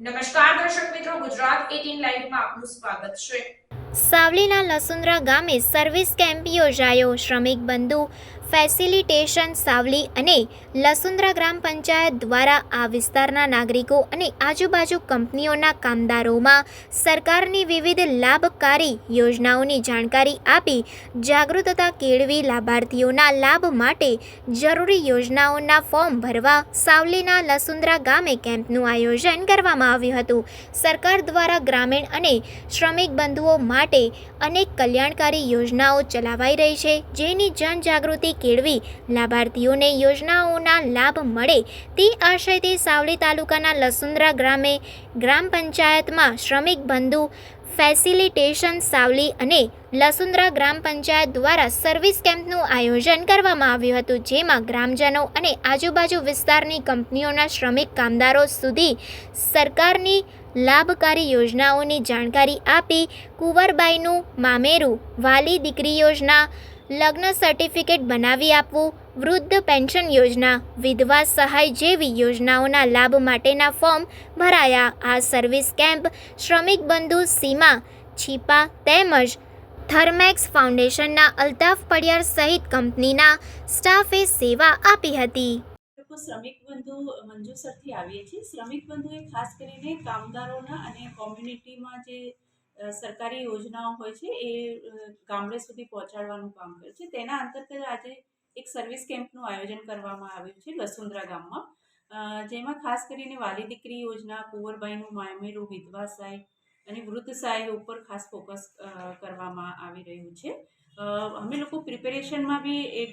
નમસ્કાર, દર્શક મિત્રો, ગુજરાત 18 લાઈવમાં આપનું સ્વાગત છે. સાવલીના લસુંદ્રા ગામે સર્વિસ કેમ્પ યોજાયો. શ્રમિક બંધુ ફેસિલિટેશન સાવલી અને લસુંદ્રા ગ્રામ પંચાયત દ્વારા આ વિસ્તારના નાગરિકો અને આજુબાજુ કંપનીઓના કામદારોમાં સરકારની વિવિધ લાભકારી યોજનાઓની જાણકારી આપી જાગૃતતા કેળવી લાભાર્થીઓના લાભ માટે જરૂરી યોજનાઓના ફોર્મ ભરવા સાવલીના લસુંદ્રા ગામે કેમ્પનું આયોજન કરવામાં આવ્યું હતું. સરકાર દ્વારા ગ્રામીણ અને શ્રમિક બંધુઓ માટે અનેક કલ્યાણકારી યોજનાઓ ચલાવાઈ રહી છે, જેની જનજાગૃતિ કેળવી લાભાર્થીઓને યોજનાઓના લાભ મળે તે આશયથી સાવલી તાલુકાના લસુંદ્રા ગ્રામે ગ્રામ પંચાયતમાં શ્રમિક બંધુ ફેસિલિટેશન સાવલી અને લસુંદ્રા ગ્રામ પંચાયત દ્વારા સર્વિસ કેમ્પનું આયોજન કરવામાં આવ્યું હતું, જેમાં ગ્રામજનો અને આજુબાજુ વિસ્તારની કંપનીઓના શ્રમિક કામદારો સુધી સરકારની લાભકારી યોજનાઓની જાણકારી આપી, કુંવરબાઈનું મામેરું વાલી દીકરી યોજના લગ્ન સર્ટિફિકેટ બનાવી આપવું, વૃદ્ધ પેન્શન યોજના, વિધવા સહાય જેવી યોજનાઓના લાભ માટેના ફોર્મ ભરાયા. આ સર્વિસ કેમ્પ શ્રમિક બંધુ સીમા, છીપા તેમજ થર્મેક્સ ફાઉન્ડેશનના અલ્તાફ પડિયાર સહિત કંપનીના સ્ટાફે સેવા આપી હતી. શ્રમિક બંધુ મંજુસરથી આવીએ છીએ. શ્રમિક બંધુ એ ખાસ કરીને કામદારોના અને કોમ્યુનિટીમાં જે સરકારી યોજનાઓ હોય છે, એ ગામડે સુધી પહોંચાડવાનું કામ કરે છે. તેના અંતર્ગત આજે એક સર્વિસ કેમ્પનું આયોજન કરવામાં આવ્યું છે, લસુંદ્રા ગામમાં. જેમાં ખાસ કરીને વાલી દીકરી યોજના, કુંવરબાઈનું મામેરું વિધવા સહાય અને વૃદ્ધ સહાય ઉપર ખાસ ફોકસ કરવામાં આવી રહ્યું છે. અમે લોકો પ્રિપેરેશનમાં બી એક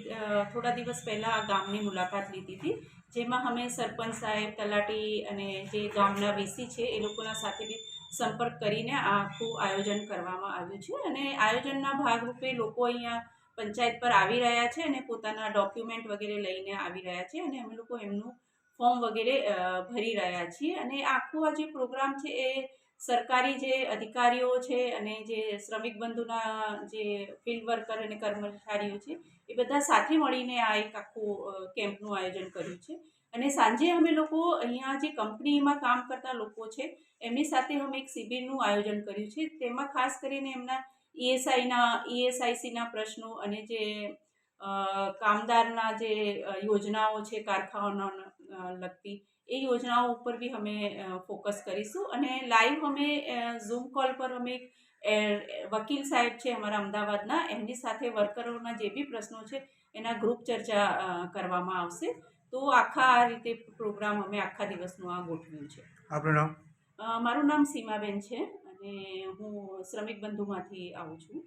થોડા દિવસ પહેલાં આ ગામની મુલાકાત લીધી હતી, જેમાં અમે સરપંચ સાહેબ, તલાટી અને જે ગામના વીસી છે, એ લોકોના સાથે બી સંપર્ક કરીને આ આખું આયોજન કરવામાં આવ્યું છે. અને આયોજનના ભાગરૂપે લોકો અહીંયા પંચાયત પર આવી રહ્યા છે અને પોતાના ડોક્યુમેન્ટ વગેરે લઈને આવી રહ્યા છે અને અમે લોકો એમનું ફોર્મ વગેરે ભરી રહ્યા છીએ. અને આખો આ જે પ્રોગ્રામ છે એ સરકારી જે અધિકારીઓ છે અને જે શ્રમિક બંધુના જે ફિલ્ડ વર્કર અને કર્મચારીઓ છે એ બધા સાથે મળીને આ એક આખું કેમ્પનું આયોજન કર્યું છે. અને સાંજે અમે લોકો અહીંયા જે કંપનીમાં કામ કરતા લોકો છે, એમની સાથે અમે એક શિબિરનું આયોજન કર્યું છે. તેમાં ખાસ કરીને એમના ઈએસઆઈના ઈએસઆઈસીના પ્રશ્નો અને જે કામદારના જે યોજનાઓ છે, કારખાનાઓને લગતી, એ યોજનાઓ ઉપર બી અમે ફોકસ કરીશું. અને લાઈવ અમે ઝૂમ કોલ પર અમે વકીલ સાહેબ છે અમારા અમદાવાદના, એમની સાથે વર્કરોના જે બી પ્રશ્નો છે, એના ગ્રુપ ચર્ચા કરવામાં આવશે. તો આખા આ રીતે પ્રોગ્રામ અમે આખા દિવસનું આ ગોઠવ્યું છે. આપણું નામ? મારું નામ સીમાબેન છે અને હું શ્રમિક બંધુમાંથી આવું છું.